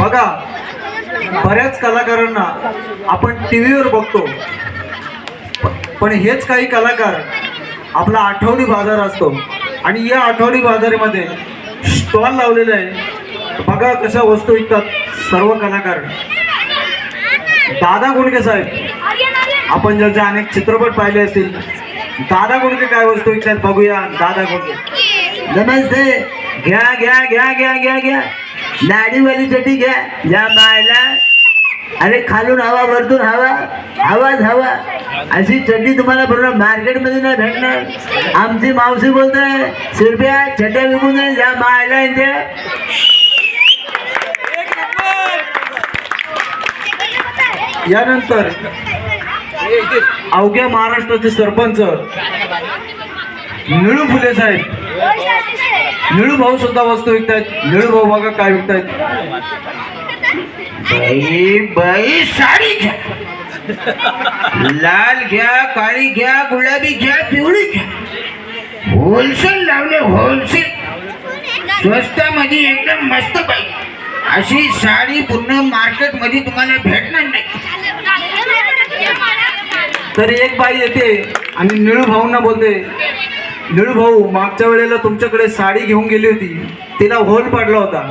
बघा बऱ्याच कलाकारांना आपण टी व्हीवर बघतो. पण हेच काही कलाकार आपला आठवडी बाजार असतो. आणि या आठवडी बाजारामध्ये स्टॉल लावलेला आहे. बघा कशा वस्तू विकतात सर्व कलाकार. दादा गुंडके साहेब आपण ज्याचे अनेक चित्रपट पाहिले असतील. दादा गुंडके काय वस्तू विकतात बघूया. दादा गुंडके नमस्ते. घ्या घ्या घ्या घ्या घ्या घ्या. नाडीवाली चटी घ्या. या मायला अरे खालून हवा वरतून हवा. हवाच हवा. अशी चड्डी तुम्हाला बरोबर मार्केटमध्ये नाही भेटणार. आमची मावशी बोलते शिरप्या चड्ड्या विकून दे या मायला इथे. यानंतर अवघ्या महाराष्ट्राचे सरपंच निळू फुले साहेब. निळू भाऊ सुद्धा वस्तू विकतायत. निळू भाऊ बघा काय विकतायत. बाई बाई साडी घ्या. लाल घ्या काळी घ्या गुलाबी घ्या पिवळी घ्या. होलसेल लावले होलसेल. स्वस्तामध्ये एकदम मस्त पाहिजे अशी साडी पूर्ण मार्केटमध्ये तुम्हाला भेटणार नाही. तर एक बाई येते आणि निळू भाऊंना बोलते निळू भाऊ मागच्या वेळेला तुमच्याकडे साडी घेऊन गेली होती. तिला होल पडला होता.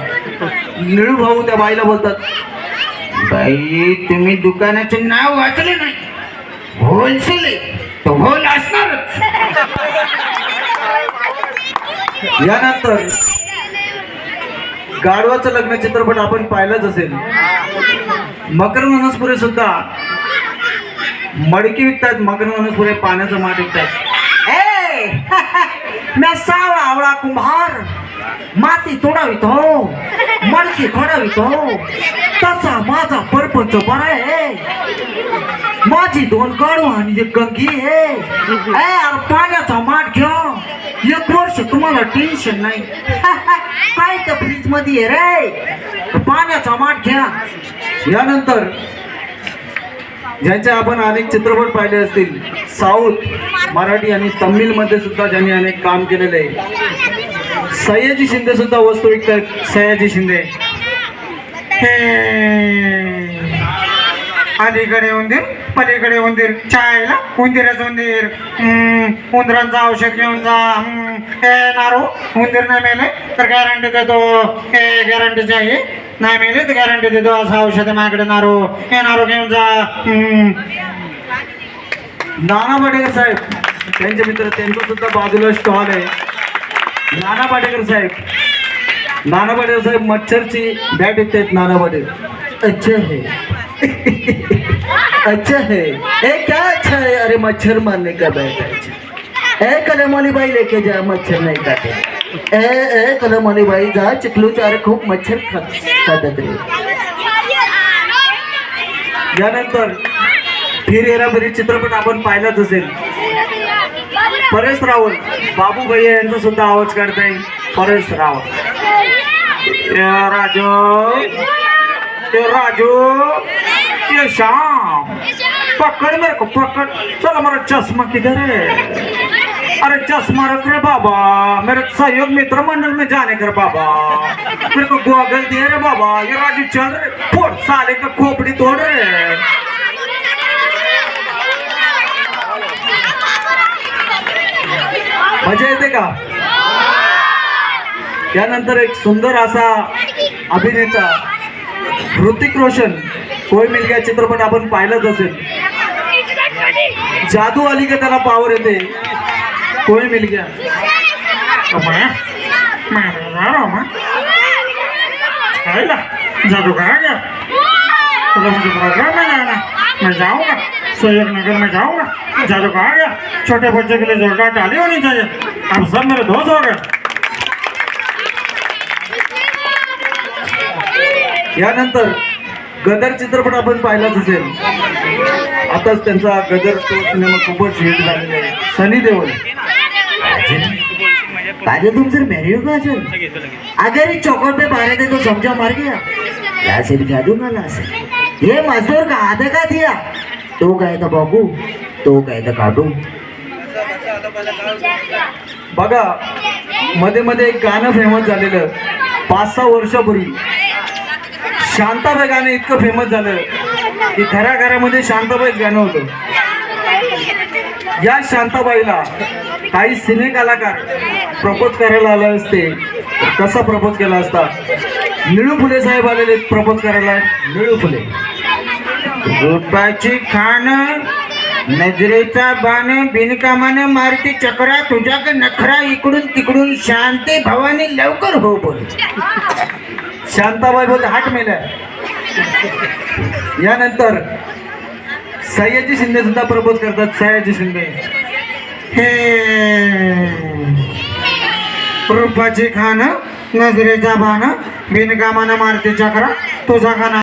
निळू भाऊ त्या बाईला बोलतात बाई तुम्ही दुकानाचे नाव वाचले नाही. होलसेल तो होल असणारच. यानंतर गाढवाचं लग्न चित्रपट आपण पाहिलाच असेल. मकर मनसपुरे सुद्धा मडकी विकतात मकर मनसपुरे पाण्याचं माठ विकतात. मैं सावळा आवळा कुंभार माती तोडावितो मडकी खोडावितो तसा माझा परपंच बरा आहे माझी दोन काढू आणि एक गंगी आहे ए पाण्याचा माठ घ्या। एक वर्ष तुम्हाला टेन्शन नाही. काय तर फ्रीजमध्ये रे? पाण्याचा माठ घ्या. यानंतर ज्यांचे आपण अनेक चित्रपट पाहिले असतील साऊथ मराठी आणि तमिळमध्ये सुद्धा ज्यांनी अनेक काम केलेले आहे. सयाजी शिंदे सुद्धा वस्तू विकतात. सयाजी शिंदे. अलीकडे उंदीर पलीकडे उंदीर. चायला उंदीरच उंदीर. उंदरांचं औषध घेऊन जा. हम्म, हे नारो उंदीर नाही मेले तर गॅरंटी देतो. हे गॅरंटीची आहे नाही मेले गॅरंटी देतो असं औषध माझ्याकडे नारो. हे नारो घेऊन जा. नाना पाटेकर साहेब त्यांचे मित्र त्यांचं सुद्धा बाजूला स्टॉल आहे. नाना पाटेकर साहेब. नाना पाटेकर साहेब मच्छरची बॅट विकतात नाना पाटेकर. अच्छा हे. अच्छा है. ए क्या अच्छा है? अरे मच्छर मारने का बैठ है अच्छा ए कलम वाली बाई लेके जा मच्छर नहीं काटे ए ए कलम वाली बाई जा चिखलू चार खूप मच्छर खात खातात रे. यानंतर फिर हेराफेरी चित्रपट आपण पाहिलाच असेल. परेश रावल बाबू भैया यांचा सुद्धा आवाज काढताय परेश रावल. राजू. ए राजू. ये श्याम. पकड़ मेरे को पकड़. चला मला चष्मा किधर रे. अरे चश्मा रख रे बाबा. मेरे सहयोग मित्र मंडल में जाने कर बाबा. मेरे को गोगल दे रे बाबा. ये राजू चल रे. फोड़ साले का खोपड़ी तोड़ रे. मजा येते का? त्यानंतर एक सुंदर असा अभिनेता ऋतिक रोशन. कोई मिल गया चित्रपट आपण पाहिलाच असेल. जादू आली का त्याला पावर येते. कोई मिल गया। मैं मैं जा रहा हूँ मैं जादू कहाँ गया। चलो मुझे प्रोग्राम में जाना। मैं जाऊंगा सैयद नगर में जाऊंगा। जादू कहाँ गया। छोटे बच्चे के लिए जोरदार टाली होनी चाहिए। अब सब मेरे दोस्त हो गए। यानंतर गदर चित्रपट आपण पाहिलाच असेल. आताच त्यांचा गदर तो सिनेमा खूपच हिट झालेला आहे. सनी देओल. अरे तुम सर मैरियो सर अगर इस चौकोर पे मारे थे तो समझो मर गया. यहाँ से भी जादू ना ला ये मजदूर का आधा का दिया? तो गए था बाबू तो गए था काटू बघा मध्ये मध्ये एक गाणं फेमस झालेलं. पाच सहा वर्षापूर्वी. शांताबाई गाणं इतकं फेमस झालं की घराघरामध्ये शांताबाईच गाणं होतं. या शांताबाईला काही सिने कलाकार प्रपोज करायला आले असते. कसा प्रपोज केला असता? निळू फुले साहेब आलेले प्रपोज करायला. निळू फुले. रुपाची खान नजरेचा बाण बिनकामानं मारती चक्रा तुझ्याक नखरा इकडून तिकडून शांती भवानी लवकर हो बोल. शांताबाई बोलते हाट मेल्या. यानंतर सयाजी शिंदे सुद्धा प्रपोज करतात. सयाजी शिंदे. हे. रूपाची खान नजरेचा बाण बिनकामानं मारते चक्रा. तुझा खाना.